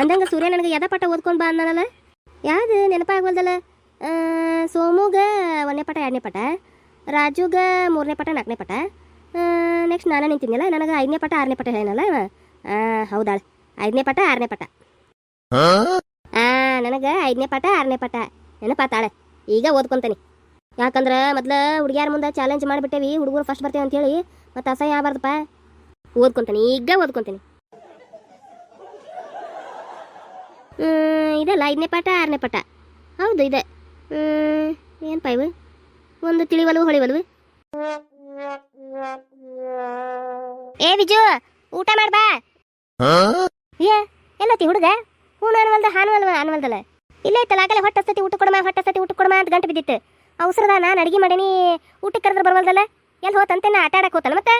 ಅಂದಂಗ ಸೂರ್ಯ ನನಗೆ ಯದ ಪಾಠ ಓದ್ಕೊಂಡು ಬಾ ಅಂದನಲ್ಲ? ಯಾವ್ದು ನೆನಪಾಗವಲ್ದಲ್ಲ? ಆ, ಸೋಮುಗ ಒಂದನೇ ಪಾಠ ಎರಡನೇ ಪಾಠ ರಾಜುಗ ಮೂರನೇ ಪಾಠ ನಾಲ್ಕನೇ ಪಾಠ. ನೆಕ್ಸ್ಟ್ ನಾನು ನಿಂತಿದ್ನಲ್ಲ ನನಗೆ ಐದನೇ ಪಾಠ ಆರನೇ ಪಾಠ ಏನಲ್ಲ ಹೌದಾಳ. ಐದನೇ ಪಾಠ ಆರನೇ ಪಾಠ. ಆ ನನಗೆ ಐದನೇ ಪಾಠ ಆರನೇ ಪಾಠ. ನೆನಪಾತಾಳೆ. ಈಗ ಓದ್ಕೊಂತೀನಿ. ಯಾಕಂದ್ರೆ ಮೊದ್ಲು ಹುಡುಗಿಯಾರ ಮುಂದೆ ಚಾಲೆಂಜ್ ಮಾಡಿಬಿಟ್ಟೇವಿ ಹುಡುಗರು ಫಸ್ಟ್ ಬರ್ತೇವೆ ಅಂತೇಳಿ ಮತ್ತೆ ಅಸಹ್ಯ ಆಗಬಾರ್ದಪ್ಪ. ಓದ್ಕೊಂತೀನಿ ಈಗ ಓದ್ಕೊಂತಾನೆ ಹ್ಮ್, ಇದಲ್ಲ ಐದನೇ ಪಾಠ ಆರನೇ ಪಾಠ. ಹೌದು ಇದೆ. ಏನು ಇವು? ಒಂದು ತಿಳಿವಲ್ವು ಹೊಳಿವಲ್ವು? ಏ ವಿಜು ಊಟ ಮಾಡ್ಬಾ ಏ ಎಲ್ಲತಿ ಹುಡುಗ? ಹೂನು ಅನ್ವಲ್ದ ಹಾನು ಅನ್ವಲ್ದಲ್ಲ? ಇಲ್ಲೇ ಐತಲ್ಲ ಆಗಲೇ ಹೊಟ್ಟೆ ಸತಿ ಊಟ ಕೊಡಮ ಹೊಟ್ಟೆ ಸತಿ ಊಟ ಕೊಡಮ ಅಂತ ಗಂಟು ಬಿದ್ದಿತ್ತು. ಅವಸರದ ನಾನು ಅಡಿಗೆ ಮಾಡೀನಿ ಊಟಕ್ಕೆ ಕರೆದ್ರೆ ಬರ್ವಲ್ದಲ್ಲ? ಎಲ್ಲಿ ಹೋತಂತೆ ನಾ ಆಟ ಆಡಕ್ಕೆ ಹೋತಲ್ಲ ಮತ್ತೆ?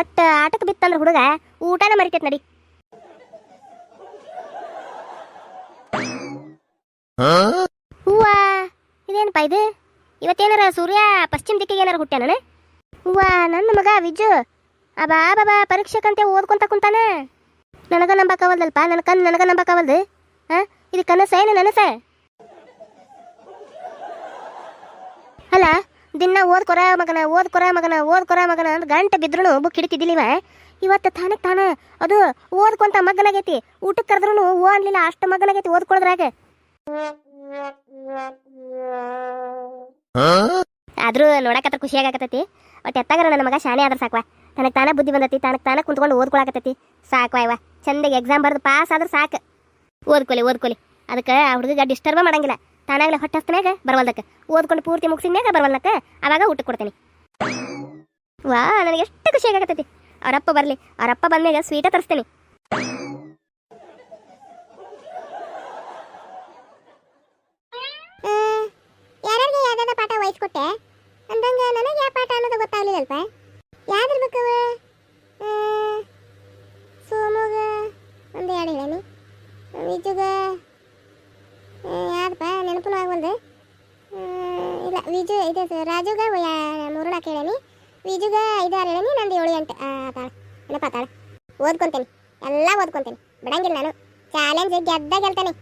ಒಟ್ಟು ಆಟಕ್ಕೆ ಬಿತ್ತಂದ್ರೆ ಹುಡುಗ ಊಟನ ಮರಿತೈತೆ ನಡಿ. ಹೂವ, ಇದೇನಪ್ಪ ಇದು? ಇವತ್ತೇನಾರ ಸೂರ್ಯ ಪಶ್ಚಿಮ ದಿಕ್ಕಿಗೆ ಏನಾರ ಹುಟ್ಟ್ಯಾನ ಹೂವ, ನನ್ನ ಮಗ ವಿಜು. ಅಬಾ ಬಾಬಾ ಪರೀಕ್ಷಕಂತೆ ಓದ್ಕೊಂತ ಕುಂತಾನ. ನನಗ ನಂಬಕವಲ್ದಲ್ಪ, ನನ್ನ ಕಣ್ ನನಗ ನಂಬಕವಲ್ದು. ಹಾ ಇದು ಕನಸ ಏನು ನನಸ? ಅಲ್ಲ, ದಿನ ಓದ್ಕೊರ ಮಗನ ಓದ್ಕೊರ ಮಗನ ಓದ್ಕೊರ ಮಗನ ಅಂತ ಗಂಟೆ ಬಿದ್ರು ಬುಕ್ ಹಿಡಿತಿದ್ದಿಲ್ಲಿವ ಇವತ್ತು ತಾನಕ್ ತಾನ, ಅದು ಓದ್ಕೊಂತ ಮಗನಾಗೈತಿ ಊಟಕ್ಕೆ ಕರೆದ್ರು ಓ ಅನ್ಲಿಲ್ಲ, ಅಷ್ಟು ಮಗನಾಗೈತಿ ಓದ್ಕೊಳದ್ರಾಗ. ಆದ್ರೂ ನೋಡಕತ್ರ ಖುಷಿ ಒಟ್ಟು ಎತ್ತಾಗರ ನನ್ನ ಮಗ ಶಾನೆ ಆದ್ರೆ ಸಾಕ್ವಾ. ತನಗೆ ತಾನ ಬುದ್ಧಿ ಬಂದೈತಿ, ತನಗೆ ತಾನ ಕುಂತ್ಕೊಂಡು ಓದ್ಕೊಳಕತ್ತೈತಿ. ಸಾಕ್ವಾ ಇವ. ಚಂದಗೆ ಎಕ್ಸಾಮ್ ಬರೆದು ಪಾಸ್ ಆದ್ರೆ ಸಾಕು. ಓದ್ಕೊಲಿ ಓದ್ಕೊಲಿ. ಅದಕ್ಕೆ ಆ ಹುಡುಗ ಡಿಸ್ಟರ್ಬ್ ಮಾಡಂಗಿಲ್ಲ. ತಾನಾಗ್ಲೇ ಹೊಟ್ಟೆ ಹಸ್ತನಾಗ ಬರವಲ್ದಕ್ಕೆ ಓದ್ಕೊಂಡು ಪೂರ್ತಿ ಮುಗಿಸಿದ್ಮ್ಯಾಗ ಬರವಲ್ದಕ್ಕೆ ಅವಾಗ ಊಟ ಕೊಡ್ತೀನಿ. ವಾ, ನನಗೆ ಎಷ್ಟು ಖುಷಿ ಅವರಪ್ಪ ಬರಲಿ. ಅವರಪ್ಪ ಬಂದ್ಮ್ಯಾಗ ಸ್ವೀಟ ತರಿಸ್ತೀನಿ ಯಾರ್ಯಾರಿಗೆ ಯಾವ್ದಾದ ಪಾಠ ವಹಿಸ್ಕೊಟ್ಟೆ ಅಂದಂಗ ನನಗೆ ಯಾವ ಪಾಠ ಅನ್ನೋದು ಗೊತ್ತಾಗ್ಲಿಲ್ಲಲ್ಪ ಯಾವ್ದ್ರ ಬೇಕವ ಸೋಮುಗ ಒಂದು ಎರಡು ಹೇಳೀನಿ ವಿಜುಗ ಯಾವ್ದಪ್ಪ ಆಗವಲ್ದು ಇಲ್ಲ, ವಿಜು ಇದು ರಾಜುಗ ಮುರುಳ ಕೇಳೇನಿ. ವಿಜುಗ ಐದು ಹೇಳೇನಿ, ನಂದು ಏಳು ಎಂಟು ಏನಪ್ಪ ನೆನಪಾತಾಳ ಓದ್ಕೊಂತೇನೆ. ಎಲ್ಲ ಓದ್ಕೊಂತೇನೆ. ಬಿಡಂಗಿಲ್ಲ ನಾನು. ಚಾಲೆಂಜ್ ಗೆದ್ದ ಗೆಲ್ತಾನೆ.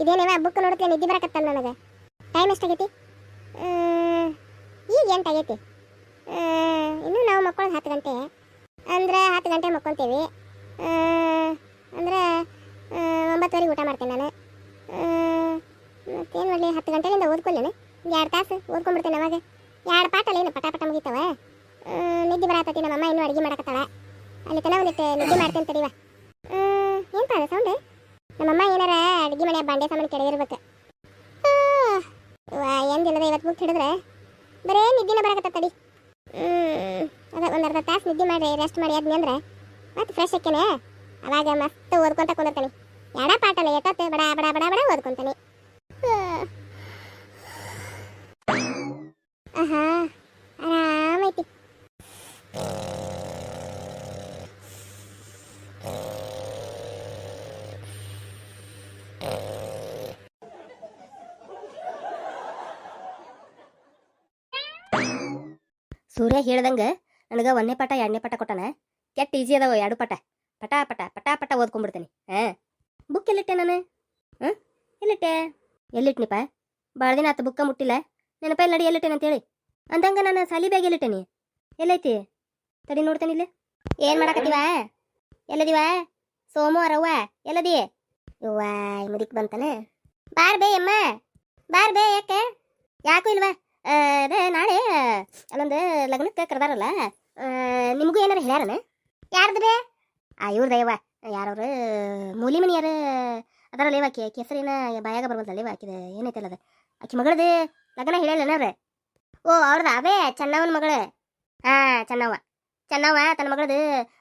ಇದೇನೇವ ಬುಕ್ ನೋಡುತ್ತೆ ನಿದ್ದೆ ಬರಕತ್ತಲ್ಲ ನನಗೆ? ಟೈಮ್ ಎಷ್ಟಾಗೈತಿ? ಈಗ ಎಂಟಾಗೈತಿ. ಇನ್ನು ನಾವು ಮಕ್ಕಳು ಹತ್ತು ಗಂಟೆ. ಅಂದ್ರೆ ಹತ್ತು ಗಂಟೆ ಮಕ್ಕೊತೀವಿ. ಅಂದ್ರೆ ಒಂಬತ್ತುವರೆಗೆ ಊಟ ಮಾಡ್ತೇನೆ ನಾನು. ಮತ್ತೇನು ಮಾಡಲಿ, ಹತ್ತು ಗಂಟೆಯಿಂದ ಓದ್ಕೊಳ್ಳೇನೆ ಎರಡು ತಾಸು ಓದ್ಕೊಂಡ್ಬಿಡ್ತೇನೆ ಅವಾಗ. ಎರಡು ಪಾಠ ಏನು ಪಟ ಪಟ ಮುಗಿತಾವ? ನಿದ್ದೆ ಬರತೈತಿ ನಮ್ಮ ಅಮ್ಮ ಇನ್ನೂ ಅಡುಗೆ ಮಾಡಕತ್ತಾಳ. ಅಲ್ಲಿ ತನ ಒಂದಿಟ್ಟು ನಿದ್ದೆ ಮಾಡ್ತೇನೆ ತಡಿವ ಏನು ಪಾದ ಸೌಂಡ್? ನಮ್ಮಮ್ಮ ಏನಾರ ಅಡುಗೆ ಮನೆ ಬಾಂಡೆ ಸಾಮಾನು ಕೆಡಗಿರ್ಬೇಕು ಎಂದಿಲ್ಲದ ಇವತ್ತು ಬುಕ್ ಹಿಡಿದ್ರೆ ಬರೇ ನಿದ್ದೆನೇ ಬರಕತ್ತ ತಡಿ. ಅದ ಒಂದು ಅರ್ಧ ತಾಸು ನಿದ್ದೆ ಮಾಡಿ ರೆಸ್ಟ್ ಮಾಡಿ ಆದ್ನಿ ಅಂದ್ರೆ ಮತ್ತೆ ಫ್ರೆಶ್ ಆಕ್ಕೇನೆ. ಅವಾಗ ಮತ್ತೆ ಓದ್ಕೊಂತ ಕುಂದಿರ್ತಾನೆ. ಎಡ ಪಾಠಲ್ಲ ಎಟ್ಟತ್ತೆ ಬಡ ಬಡ ಬಡ ಬಡ ಓದ್ಕೊಂತಾನೆ. ಆಹಾ ಆರಾಮೈತಿ ಸೂರ್ಯ ಹೇಳ್ದಂಗ ನನಗೆ ಒಂದನೇ ಪಾಠ ಎರಡನೇ ಪಾಠ ಕೊಟ್ಟಾನ ಕೆಟ್ಟ ಈಜಿ ಅದಾವ ಎರಡು ಪಾಠ ಪಟ ಪಟ ಪಟ ಪಟ ಓದ್ಕೊಂಡ್ಬಿಡ್ತೇನೆ ಹಾ ಬುಕ್ ಎಲ್ಲಿಟ್ಟೆ ನಾನು ಹಾಂ ಎಲ್ಲಿಟ್ಟೆ ಎಲ್ಲಿಟ್ನಿಪ್ಪ ಭಾಳ ದಿನ ಆತ ಬುಕ್ಕ ಮುಟ್ಟಿಲ್ಲ ನೆನಪ ನಡಿ, ಎಲ್ಲಿಟ್ಟೇನೆ ಅಂತೇಳಿ. ಅಂದಂಗ ನಾನು ಸಾಲಿ ಬ್ಯಾಗ್ ಎಲ್ಲಿಟ್ಟೇನಿ? ಎಲ್ಲೈತಿ? ತಡಿ ನೋಡ್ತೇನೆ ಇಲ್ಲಿ. ಏನು ಮಾಡಕತ್ತೀವ? ಎಲ್ಲದಿವ? ಸೋಮು, ರವ್ವ, ಎಲ್ಲದಿ? ಇವ್ವ ಮುದಿಕ್ ಬಂತಾನೆ. ಬಾರ್ ಬೇ ಅಮ್ಮ. ಬಾರ್ ಬೇ ಯಾಕೆ? ಯಾಕೂ ಇಲ್ವಾ? ಅದೇ ನಾಳೆ, ಅಲ್ಲೊಂದು ಲಗ್ನಕ್ಕೆ ಕರೆದಾರಲ್ಲ ನಿಮಗೂ ಏನಾರ ಹೇಳ್ಯಾರನ? ಯಾರ್ದು ಬೇ? ಆ ಇವ್ರದ್ದು ಅಯ್ಯವ ಯಾರವ್ರು? ಮೂಲಿ ಮನಿಯಾರ ಅದರಲ್ಲ ಲೇವಾಕಿ ಕೇಸರಿನ ಬಾಯಾಗ ಬರ್ಬೋದಲ್ಲ ಇವ ಆಕಿದ. ಏನೈತಲ್ಲ ಅದು? ಆಕಿ ಮಗಳದು? ಲಗ್ನ ಹೇಳಲ್ಲನವ್ರೆ ಓ ಅವ್ರದ್ದು ಅವೇ ಚೆನ್ನವನ ಮಗಳು. ಹಾಂ ಚೆನ್ನವ್ವ. ಚೆನ್ನವ್ವ ತನ್ನ ಮಗಳದು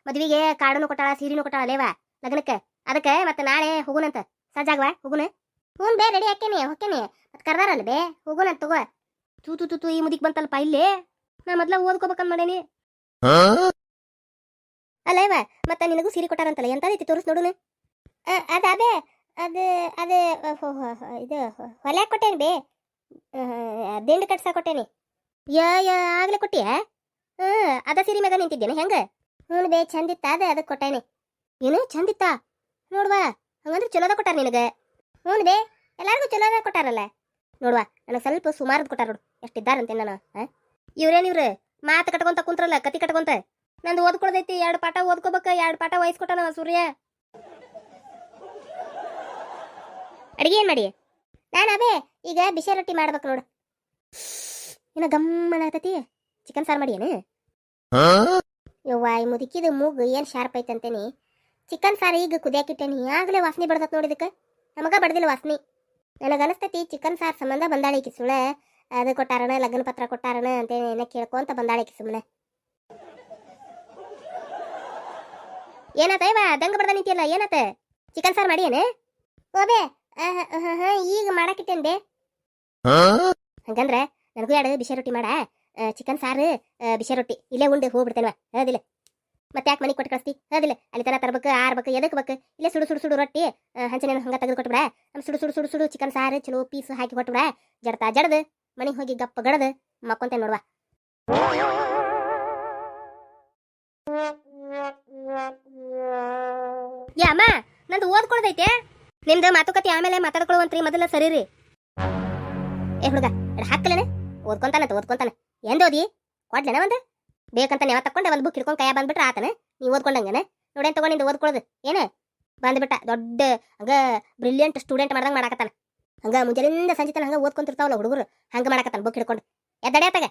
ಮದುವೆಗೆ ಕಾಡನ್ನು ಕೊಟ್ಟಾಳ ಸೀರಿನೂ ಕೊಟ್ಟಾಳ ಲೇವ ಲಗ್ನಕ್ಕೆ? ಅದಕ್ಕೆ ಮತ್ತೆ ನಾಳೆ ಹೋಗುನಂತ. ಸಜ್ಜಾಗವಾ ಹೋಗುನ? ಹ್ಞೂ ಬೇ ರೆಡಿ ಹಾಕೇನಿ ಹೊಕ್ಕೇನಿ ಮತ್ತೆ ಕರ್ದಾರಲ್ಲ ಬೇ ಹೋಗುನಂತ ತಗೋ. ತೂ ತೂ ತೂ ಈ ಮುದಿಕ್ ಬಂತಲ್ಪ ಇಲ್ಲಿ. ನಾ ಮೊದ್ಲ ಓದ್ಕೋಬೇಕಂತ ಮಾಡೇನಿ. ಅಲ್ಲ ಇವ ಮತ್ತ ನಿನಗೂ ಸೀರೆ ಕೊಟ್ಟಾರಂತಲ್ಲ ಎಂತದೈತಿ ತೋರಿಸ್ ನೋಡುನು. ಅದ ಅದೇ ಅದು ಅದು ಇದು ಹೊಲ್ಯಾಕ ಕೊಟ್ಟೇನಿ ಬೇ. ದಿಂಡು ಕಟ್ಸಾ ಕೊಟ್ಟೇನಿ. ಯಾ ಆಗ್ಲೇ ಕೊಟ್ಟಿಯ? ಹ್ಞೂ ಅದ ಸಿರಿ ಮ್ಯಾಗ ನಿಂತಿದ್ದೇನೆ, ಹೆಂಗ? ಹ್ಞೂ ಬೇ ಚಂದಿತ್ತ ಅದ ಅದಕ್ಕೆ ಕೊಟ್ಟೇನಿ. ಏನು ಚಂದಿತ್ತ ನೋಡ್ವಾ ಹಂಗಂದ್ರೆ ಚಲೋದ ಕೊಟ್ಟಾರ ನಿನಗೆ. ಹ್ಞೂ ಬೇ, ಎಲ್ಲಾರ್ಗೂ ಚಲೋದ ಕೊಟ್ಟಾರಲ್ಲ. ನೋಡ್ವಾ ನನಗೆ ಸ್ವಲ್ಪ ಸುಮಾರದ್ ಕೊಟ್ಟಾರ ನೋಡು, ಎಷ್ಟಿದ್ದಾರಂತೆ ನಾನು ಇವ್ರೇನ್ ಇವ್ರು? ಮಾತು ಕಟ್ಕೊಂತ ಕುಂತ್ರಲ್ಲ, ಕತಿ ಕಟ್ಕೊಂತ? ನಂದು ಓದ್ಕೊಳ್ದೈತಿ, ಎರಡು ಪಾಠ ಓದ್ಕೋಬೇಕು, ಎರಡು ಪಾಠ ವಹಿಸ್ಕೊಟ್ಟ ಸೂರ್ಯ. ಅಡಿಗೆ ಏನು ಮಾಡಿ? ನಾನು ಅದೇ ಈಗ ಬಿಸಿ ರೊಟ್ಟಿ ಮಾಡ್ಬೇಕು ನೋಡು. ಇನ್ನ ಗಮ್ಮನ ಆತತಿ. ಚಿಕನ್ ಸಾರು ಮಾಡಿ ಏನು? ಯವ್ವ ಈ ಮುದುಕಿದ ಮೂಗು ಏನ್ ಶಾರ್ಪ್ ಐತಂತೇನಿ ಚಿಕನ್ ಸಾರು ಈಗ ಕುದಿಯಾಕಿಟ್ಟೇನಿ ಆಗ್ಲೇ ವಾಸನೆ ಬಡ್ದತ್ ನೋಡಿದಕ್ಕೆ ನಮಗ ಬಡ್ದಿಲ್ಲ ವಾಸನೆ. ನನಗೆ ಅನಸ್ತೈತಿ ಚಿಕನ್ ಸಾರ್ ಸಂಬಂಧ ಬಂದಾಳಿಕಿ ಸುಳೆ ಅದು ಕೊಟ್ಟಾರಣ ಲಗ್ನ ಪತ್ರ ಕೊಟ್ಟಾರಣ ಅಂತ ಏನ ಕೇಳ್ಕೊಂತ ಬಂದಾಳಿಕಿ ಸುಮ್ಮನೆ ಏನಾತ ಇವ ಅದಂಗ ಬಡ್ದ ನಿಂತಿಯಲ್ಲ ಏನಾತ ಚಿಕನ್ ಸಾರು ಮಾಡಿ ಓಬೇ ಓಬೆ ಈಗ ಮಾಡಾಕಿಟ್ಟೇನ್ ಹಂಗಂದ್ರೆ ನನಗೂ ಎರಡು ಬಿಸಿ ರೊಟ್ಟಿ ಮಾಡ. ಚಿಕನ್ ಸಾರು ಬಿಸಿ ರೊಟ್ಟಿ. ಇಲ್ಲೇ ಉಂಡು ಹೋಗ್ಬಿಡ್ತೇನೆ ಹೌದಿಲ್ಲ ಮತ್ತೆ ಯಾಕೆ ಮನೆಗೆ ಕೊಟ್ಟು ಕಳಿಸ್ತಿ? ಹೌದಿಲ್ಲ ಅಲ್ಲಿ ತನ ತರ್ಬೇಕು, ಆರ್ಬೇಕು, ಎದಕ್ ಬೇಕು? ಇಲ್ಲೇ ಸುಡು ಸುಡು ಸುಡು ರೊಟ್ಟಿ. ಹಂಚನೇನು ಹಂಗ ತೆಗೆದು ಕೊಟ್ಬಿಡ. ನಮ್ಮ ಸುಡು ಸುಡು ಸುಡು ಸುಡು ಚಿಕನ್ ಸಾರು, ಚಲೋ ಪೀಸ್ ಹಾಕಿ ಕೊಟ್ಬಿಡ. ಜಡ್ತಾ, ಜಡ್ದು. ಮನೆಗೆ ಹೋಗಿ ಗಪ್ಪ ಗಡದು. ಮಕ್ಕೊಂತೇನೆ ನೋಡುವ. ಅಮ್ಮ, ನಂದು ಓದ್ಕೊಳ್ದೈತೆ? ನಿಮ್ದು ಮಾತುಕತೆ ಆಮೇಲೆ ಮಾತಾಡ್ಕೊಳ್ಳುವಂತ್ರಿ ಮೊದಲ ಸರಿ ರೀ ಏ ಹುಡುಗ ಹಾಕಲೇನೆ ಓದ್ಕೊಂತಾನಂತ, ಓದ್ಕೊಂತಾನ. ಎಂದ ಓದಿ ಕೊಡ್ಲೇನ ಒಂದು? ಬೇಕಂತ ನೇವ ತಕೊಂಡೆ ಒಂದು ಬುಕ್ ಹಿಡ್ಕೊಂಡು ಕೈಯ ಬಂದ್ಬಿಟ್ರೆ ಆತನ? ನೀವು ಓದ್ಕೊಂಡಂಗನ? ನೋಡೇನ್ ತಗೊಂಡಿಂದ ಓದ್ಕೊಳ್ಳೋದು? ಏನ? ಬಂದ್ಬಿಟ್ಟ, ದೊಡ್ಡ, ಹಂಗ ಬ್ರಿಲಿಯಂಟ್ ಸ್ಟೂಡೆಂಟ್ ಮಾಡ್ದಂಗ ಮಾಡಾಕತ್ತಾನ. ಹಂಗ ಮುಂಜಾನಿಂದ ಸಂಜೆ ತನ ಹಂಗ ಓದ್ಕೊಂತಿರ್ತಾವಲ್ಲ ಹುಡುಗರು, ಹಂಗ ಮಾಡಾಕತ್ತಾನ ಬುಕ್ ಹಿಡ್ಕೊಂಡು. ಎದ್ದಡೆ ಆತಾಗ.